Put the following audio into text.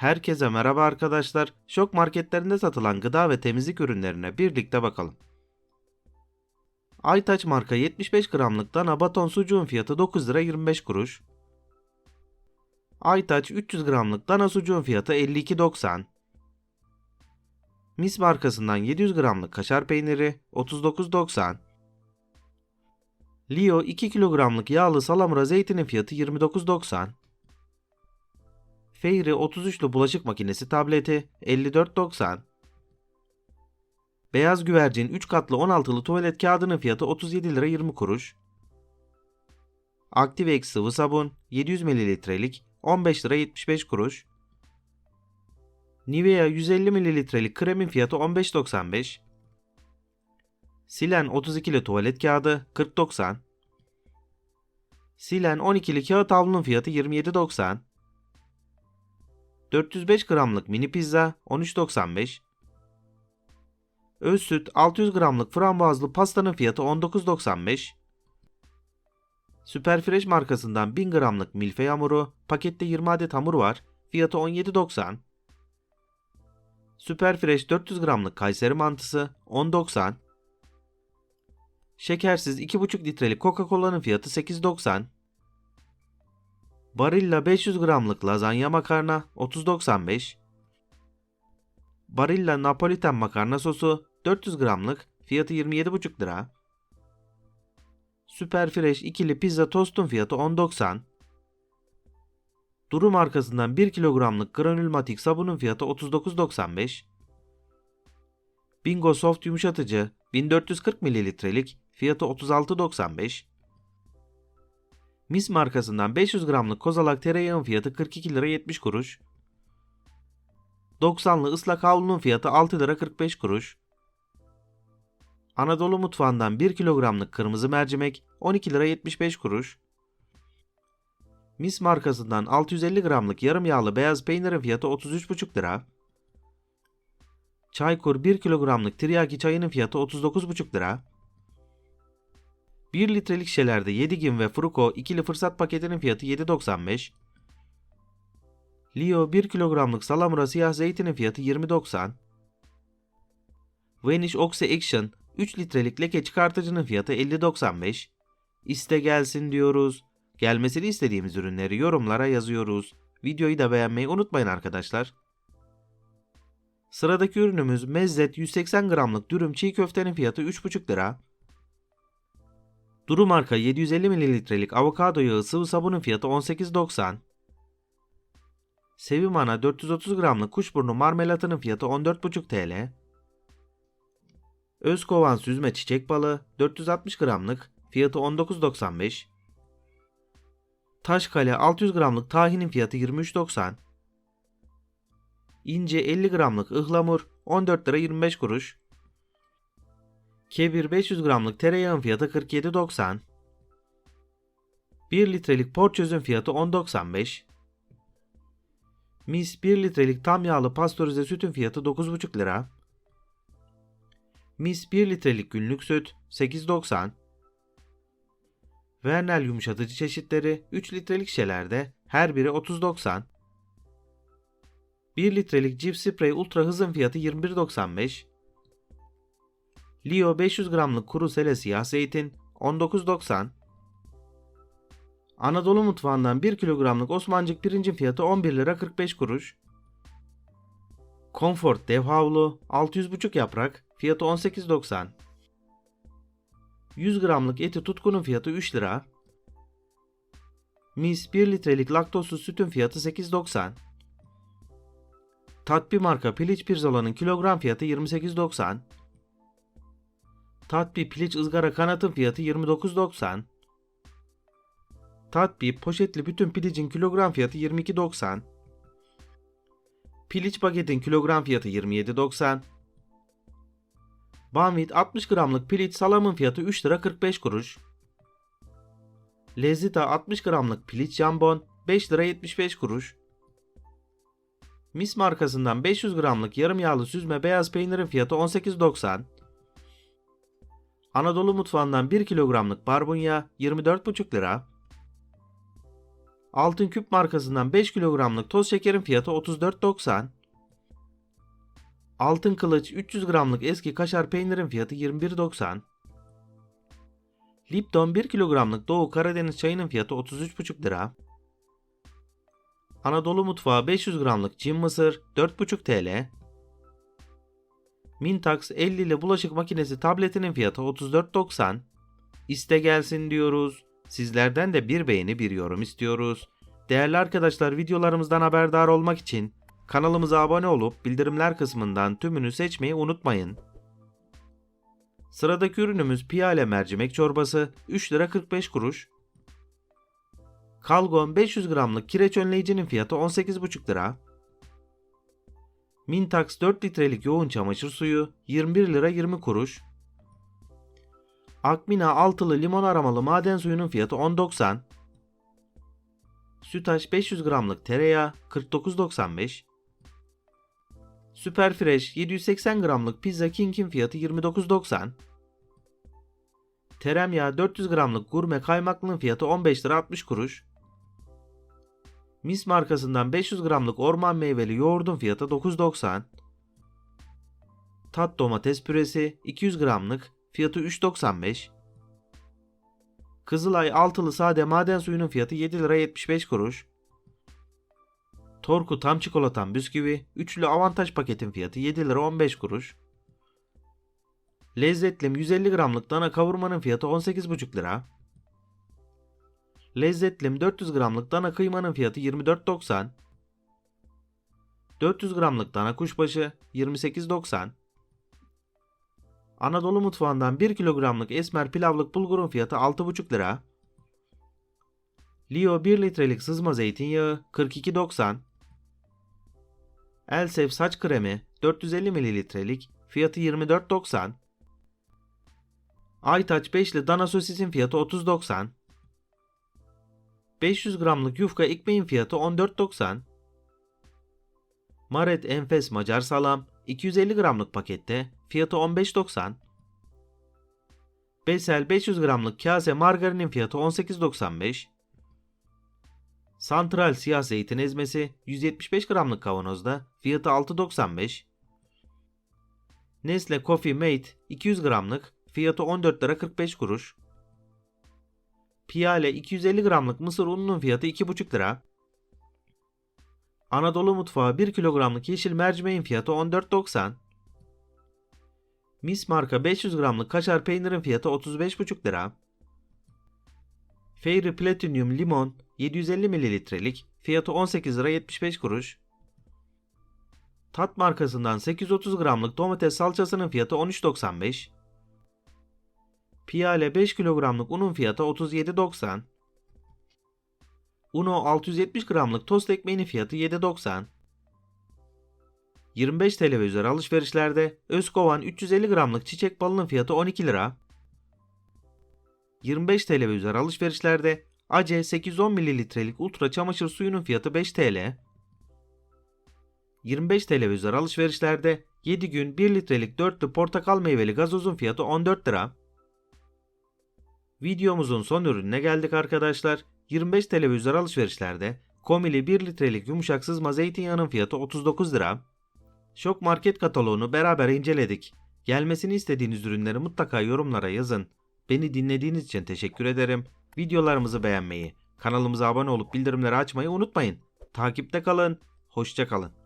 Herkese merhaba arkadaşlar. Şok marketlerinde satılan gıda ve temizlik ürünlerine birlikte bakalım. Aytaç marka 75 gramlık dana baton sucuğun fiyatı 9 lira 25 kuruş. Aytaç 300 gramlık dana sucuğun fiyatı 52.90. Mis markasından 700 gramlık kaşar peyniri 39.90. Leo 2 kilogramlık yağlı salamura zeytinin fiyatı 29.90. Fairy 33'lü bulaşık makinesi tableti 54.90. Beyaz güvercin 3 katlı 16'lı tuvalet kağıdının fiyatı 37 lira 20 kuruş. Activex sıvı sabun 700 mililitrelik 15 lira 75 kuruş. Nivea 150 mililitrelik kremin fiyatı 15.95. Silen 32'li tuvalet kağıdı 40.90. Silen 12'li kağıt havlunun fiyatı 27.90. 405 gramlık mini pizza 13.95. Öz süt 600 gramlık frambuazlı pastanın fiyatı 19.95. Superfresh markasından 1000 gramlık milföy hamuru, pakette 20 adet hamur var, fiyatı 17.90. Superfresh 400 gramlık Kayseri mantısı 10.90. Şekersiz 2,5 litrelik Coca-Cola'nın fiyatı 8.90. Barilla 500 gramlık lazanya makarna 30.95. Barilla Napoliten makarna sosu 400 gramlık fiyatı 27,5 lira. Superfresh ikili pizza tostun fiyatı 10.90. Duru markasından 1 kilogramlık granülmatik sabunun fiyatı 39.95. Bingo Soft yumuşatıcı 1440 mililitrelik fiyatı 36.95. Mis markasından 500 gramlık kozalak tereyağın fiyatı 42 lira 70 kuruş. 90'lı ıslak havlunun fiyatı 6 lira 45 kuruş. Anadolu mutfağından 1 kilogramlık kırmızı mercimek 12 lira 75 kuruş. Mis markasından 650 gramlık yarım yağlı beyaz peynirin fiyatı 33,5 lira. Çaykur 1 kilogramlık tiryaki çayının fiyatı 39,5 lira. 1 litrelik şişelerde 7 gün ve Fruko ikili fırsat paketinin fiyatı 7.95. Leo 1 kilogramlık salamura siyah zeytinin fiyatı 20.90. Vanish Oxy Action 3 litrelik leke çıkartıcının fiyatı 50.95. İste gelsin diyoruz. Gelmesini istediğimiz ürünleri yorumlara yazıyoruz. Videoyu da beğenmeyi unutmayın arkadaşlar. Sıradaki ürünümüz Mezzet 180 gramlık dürüm çiğ köftenin fiyatı 3,5 lira. Duru marka 750 mililitrelik avokado yağı sıvı sabunun fiyatı 18.90. Sevimana 430 gramlık kuşburnu marmelatının fiyatı 14,5 TL. Özkovan süzme çiçek balı 460 gramlık fiyatı 19.95. Taşkale 600 gramlık tahinin fiyatı 23.90. İnce 50 gramlık ıhlamur 14 lira 25 kuruş. Kebir 500 gramlık tereyağın fiyatı 47.90. 1 litrelik porçözün fiyatı 10.95. Mis 1 litrelik tam yağlı pastörize sütün fiyatı 9,5 lira. Mis 1 litrelik günlük süt 8.90. Vernel yumuşatıcı çeşitleri 3 litrelik şişelerde her biri 30.90. 1 litrelik cif sprey ultra hızın fiyatı 21.95. Leo 500 gramlık kuru sele siyah zeytin 19.90. Anadolu mutfağından 1 kilogramlık Osmancık pirincin fiyatı 11 lira 45 kuruş. Comfort dev havlu 600,5 yaprak fiyatı 18.90. 100 gramlık eti tutkunun fiyatı 3 lira. Mis 1 litrelik laktozsuz sütün fiyatı 8.90. Tatbi marka piliç pirzolanın kilogram fiyatı 28.90. Tatbi piliç ızgara kanatın fiyatı 29.90. Tatbi poşetli bütün pilicin kilogram fiyatı 22.90. Piliç paketin kilogram fiyatı 27.90. Banvit 60 gramlık piliç salamın fiyatı 3 lira 45 kuruş. Lezita 60 gramlık piliç jambon 5 lira 75 kuruş. Mis markasından 500 gramlık yarım yağlı süzme beyaz peynirin fiyatı 18.90. Anadolu mutfağından 1 kilogramlık barbunya 24,5 lira. Altın küp markasından 5 kilogramlık toz şekerin fiyatı 34.90. Altın kılıç 300 gramlık eski kaşar peynirin fiyatı 21.90. Lipton 1 kilogramlık Doğu Karadeniz çayının fiyatı 33,5 lira. Anadolu mutfağı 500 gramlık cin mısır 4,5 TL. Mintax 50 ile bulaşık makinesi tabletinin fiyatı 34.90. İste gelsin diyoruz. Sizlerden de bir beğeni bir yorum istiyoruz. Değerli arkadaşlar videolarımızdan haberdar olmak için kanalımıza abone olup bildirimler kısmından tümünü seçmeyi unutmayın. Sıradaki ürünümüz piyale mercimek çorbası 3 lira 45 kuruş. Kalgon 500 gramlık kireç önleyicinin fiyatı 18,5 lira. Mintax 4 litrelik yoğun çamaşır suyu 21 lira 20 kuruş. Akmina altılı limon aromalı maden suyunun fiyatı 10.90. Sütaş 500 gramlık tereyağı 49.95. Superfresh 780 gramlık pizza king'in fiyatı 29.90. Teremyağı 400 gramlık gurme kaymaklının fiyatı 15 lira 60 kuruş. Mis markasından 500 gramlık orman meyveli yoğurdun fiyatı 9.90. Tat domates püresi 200 gramlık fiyatı 3.95. Kızılay altılı sade maden suyunun fiyatı 7 lira 75 kuruş. Torku tam çikolatan bisküvi üçlü avantaj paketin fiyatı 7 lira 15 kuruş. Lezzetlim 150 gramlık dana kavurmanın fiyatı 18,5 lira. Lezzetlim 400 gramlık dana kıymanın fiyatı 24.90. 400 gramlık dana kuşbaşı 28.90. Anadolu mutfağından 1 kilogramlık esmer pilavlık bulgurun fiyatı 6,5 lira. Leo 1 litrelik sızma zeytinyağı 42.90. Elsef saç kremi 450 mililitrelik fiyatı 24.90. Aytaç 5'li dana sosisin fiyatı 30.90. 500 gramlık yufka ekmeğin fiyatı 14.90. Maret Enfes Macar Salam 250 gramlık pakette fiyatı 15.90. Besel 500 gramlık kase margarinin fiyatı 18.95. Santral siyah zeytin ezmesi 175 gramlık kavanozda fiyatı 6.95. Nestle Coffee Mate 200 gramlık fiyatı 14 lira 45 kuruş. Piyale 250 gramlık mısır ununun fiyatı 2,5 lira. Anadolu mutfağı 1 kilogramlık yeşil mercimeğin fiyatı 14.90. Mis marka 500 gramlık kaşar peynirin fiyatı 35,5 lira. Fairy Platinum limon 750 mililitrelik fiyatı 18 lira 75 kuruş. Tat markasından 830 gramlık domates salçasının fiyatı 13.95. Piyale 5 kilogramlık unun fiyatı 37.90. Uno 670 gramlık tost ekmeğinin fiyatı 7.90. 25 TL ve üzeri alışverişlerde Özkovan 350 gramlık çiçek balının fiyatı 12 lira. 25 TL ve üzeri alışverişlerde Ace 810 mililitrelik ultra çamaşır suyunun fiyatı 5 TL. 25 TL ve üzeri alışverişlerde 7 gün 1 litrelik dörtlü portakal meyveli gazozun fiyatı 14 lira. Videomuzun son ürününe geldik arkadaşlar. 25 TL üzeri alışverişlerde Komili 1 litrelik yumuşak sızma zeytinyağının fiyatı 39 lira. Şok Market kataloğunu beraber inceledik. Gelmesini istediğiniz ürünleri mutlaka yorumlara yazın. Beni dinlediğiniz için teşekkür ederim. Videolarımızı beğenmeyi, kanalımıza abone olup bildirimleri açmayı unutmayın. Takipte kalın, hoşça kalın.